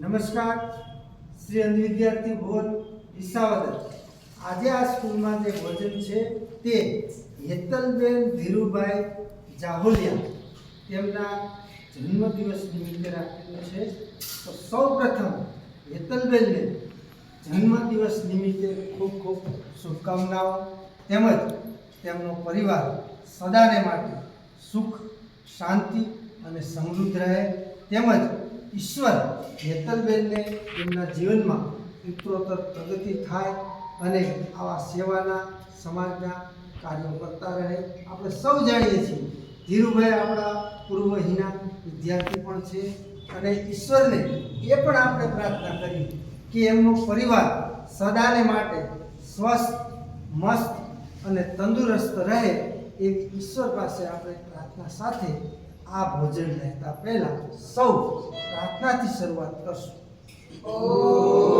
નમસ્કાર. શ્રી અંધ વિદ્યાર્થી ભોજ ઈસાવદર આજે આ સ્કૂલમાં જે ભોજન છે તે હેતલબેન ધીરુભાઈ જાહોલિયા તેમના જન્મદિવસ નિમિત્તે રાખેલું છે. તો સૌ પ્રથમ હેતલબેનને જન્મદિવસ નિમિત્તે ખૂબ ખૂબ શુભકામનાઓ તેમજ તેમનો પરિવાર સદાને માટે સુખ, શાંતિ અને સમૃદ્ધ રહે. તેમજ ઈશ્વર હેતલબેનને એમના જીવનમાં ઉત્તરોત્તર પ્રગતિ થાય અને આવા સેવાના, સમાજના કાર્યો કરતા રહે. આપણે સૌ જાણીએ છીએ, ધીરુભાઈ આપણા પૂર્વહીના વિદ્યાર્થી પણ છે અને ઈશ્વરને એ પણ આપણે પ્રાર્થના કરી કે એમનો પરિવાર સદાને માટે સ્વસ્થ, મસ્ત અને તંદુરસ્ત રહે એવી ઈશ્વર પાસે આપણે પ્રાર્થના સાથે આ ભોજન લેતા પહેલાં સૌ प्रार्थनाची सुरुवात करसू